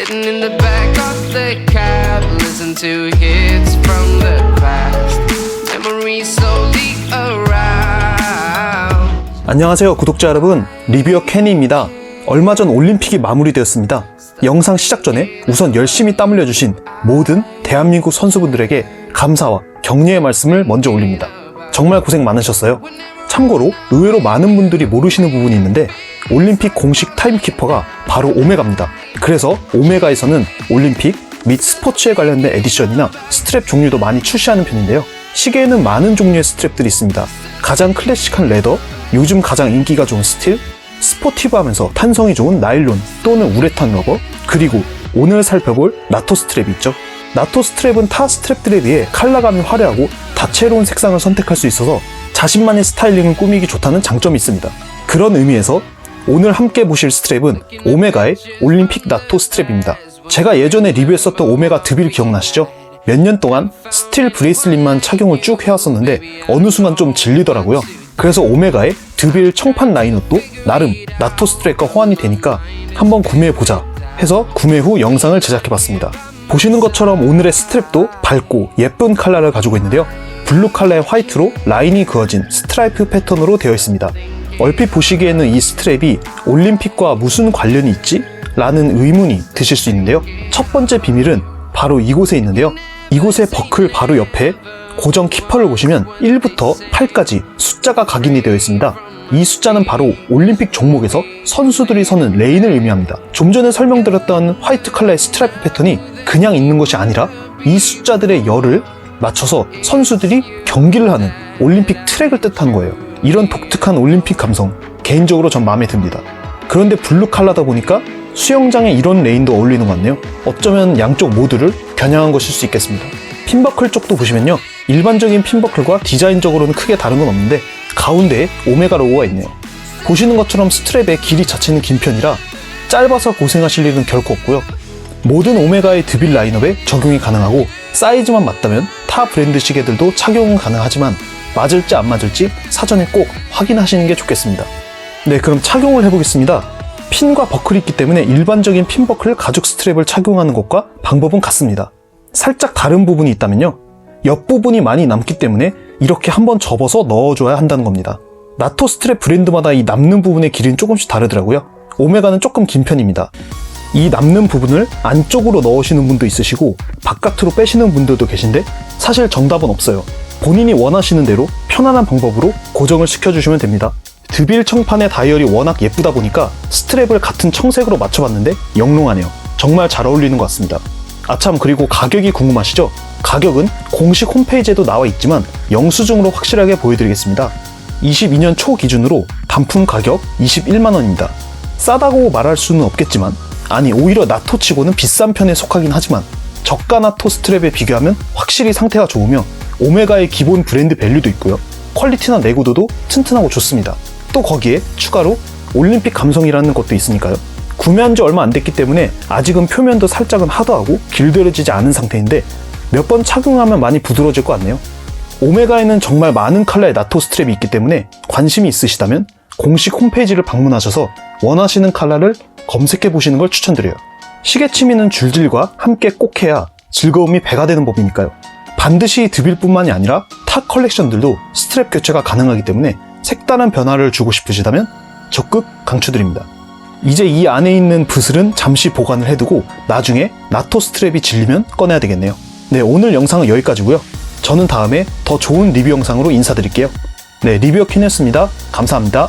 Sitting in the back of the cab, listen to hits from the past. Memories slowly around. 안녕하세요 구독자 여러분. 리뷰어 캐니입니다. 얼마 전 올림픽이 마무리되었습니다. 영상 시작 전에 우선 열심히 땀 흘려주신 모든 대한민국 선수분들에게 감사와 격려의 말씀을 먼저 올립니다. 정말 고생 많으셨어요. 참고로 의외로 많은 분들이 모르시는 부분이 있는데 올림픽 공식 타임키퍼가 바로 오메가입니다 그래서 오메가에서는 올림픽 및 스포츠에 관련된 에디션이나 스트랩 종류도 많이 출시하는 편인데요 시계에는 많은 종류의 스트랩들이 있습니다 가장 클래식한 레더, 요즘 가장 인기가 좋은 스틸, 스포티브하면서 탄성이 좋은 나일론 또는 우레탄 러버, 그리고 오늘 살펴볼 나토 스트랩이 있죠. 나토 스트랩은 타 스트랩들에 비해 컬러감이 화려하고 다채로운 색상을 선택할 수 있어서 자신만의 스타일링을 꾸미기 좋다는 장점이 있습니다. 그런 의미에서 오늘 함께 보실 스트랩은 오메가의 올림픽 나토 스트랩입니다. 제가 예전에 리뷰했었던 오메가 드빌 기억나시죠? 몇 년 동안 스틸 브레이슬릿만 착용을 쭉 해왔었는데 어느 순간 좀 질리더라고요. 그래서 오메가의 드빌 청판 라인업도 나름 나토 스트랩과 호환이 되니까 한번 구매해보자 해서 구매 후 영상을 제작해봤습니다. 보시는 것처럼 오늘의 스트랩도 밝고 예쁜 컬러를 가지고 있는데요. 블루 컬러의 화이트로 라인이 그어진 스트라이프 패턴으로 되어 있습니다. 얼핏 보시기에는 이 스트랩이 올림픽과 무슨 관련이 있지? 라는 의문이 드실 수 있는데요. 첫 번째 비밀은 바로 이곳에 있는데요. 이곳의 버클 바로 옆에 고정 키퍼를 보시면 1부터 8까지 숫자가 각인이 되어 있습니다. 이 숫자는 바로 올림픽 종목에서 선수들이 서는 레인을 의미합니다. 좀 전에 설명드렸던 화이트 컬러의 스트라이프 패턴이 그냥 있는 것이 아니라 이 숫자들의 열을 맞춰서 선수들이 경기를 하는 올림픽 트랙을 뜻하는 거예요. 이런 독특한 올림픽 감성 개인적으로 전 마음에 듭니다. 그런데 블루 컬러다 보니까 수영장에 이런 레인도 어울리는 것 같네요. 어쩌면 양쪽 모두를 겨냥한 것일 수 있겠습니다. 핀버클 쪽도 보시면요. 일반적인 핀버클과 디자인적으로는 크게 다른 건 없는데 가운데에 오메가 로고가 있네요. 보시는 것처럼 스트랩의 길이 자체는 긴 편이라 짧아서 고생하실 일은 결코 없고요. 모든 오메가의 드빌 라인업에 적용이 가능하고 사이즈만 맞다면 타 브랜드 시계들도 착용은 가능하지만 맞을지 안 맞을지 사전에 꼭 확인하시는 게 좋겠습니다. 네, 그럼 착용을 해보겠습니다. 핀과 버클이 있기 때문에 일반적인 핀 버클 가죽 스트랩을 착용하는 것과 방법은 같습니다. 살짝 다른 부분이 있다면요. 옆부분이 많이 남기 때문에 이렇게 한번 접어서 넣어줘야 한다는 겁니다. 나토 스트랩 브랜드마다 이 남는 부분의 길이는 조금씩 다르더라고요. 오메가는 조금 긴 편입니다. 이 남는 부분을 안쪽으로 넣으시는 분도 있으시고 바깥으로 빼시는 분들도 계신데 사실 정답은 없어요. 본인이 원하시는 대로 편안한 방법으로 고정을 시켜주시면 됩니다. 드빌 청판의 다이얼이 워낙 예쁘다 보니까 스트랩을 같은 청색으로 맞춰봤는데 영롱하네요. 정말 잘 어울리는 것 같습니다. 아참 그리고 가격이 궁금하시죠? 가격은 공식 홈페이지에도 나와 있지만 영수증으로 확실하게 보여드리겠습니다. 22년 초 기준으로 단품 가격 21만원입니다. 싸다고 말할 수는 없겠지만 아니 오히려 나토치고는 비싼 편에 속하긴 하지만 저가 나토 스트랩에 비교하면 확실히 상태가 좋으며 오메가의 기본 브랜드 밸류도 있고요. 퀄리티나 내구도도 튼튼하고 좋습니다. 또 거기에 추가로 올림픽 감성이라는 것도 있으니까요. 구매한 지 얼마 안 됐기 때문에 아직은 표면도 살짝은 하드하고 길들여지지 않은 상태인데 몇 번 착용하면 많이 부드러워질 것 같네요. 오메가에는 정말 많은 컬러의 나토 스트랩이 있기 때문에 관심이 있으시다면 공식 홈페이지를 방문하셔서 원하시는 컬러를 검색해 보시는 걸 추천드려요. 시계 취미는 줄질과 함께 꼭 해야 즐거움이 배가 되는 법이니까요. 반드시 드빌뿐만이 아니라 타 컬렉션들도 스트랩 교체가 가능하기 때문에 색다른 변화를 주고 싶으시다면 적극 강추드립니다. 이제 이 안에 있는 붓을은 잠시 보관을 해두고 나중에 나토 스트랩이 질리면 꺼내야 되겠네요. 네, 오늘 영상은 여기까지고요. 저는 다음에 더 좋은 리뷰 영상으로 인사드릴게요. 네, 리뷰어 퀸이었습니다. 감사합니다.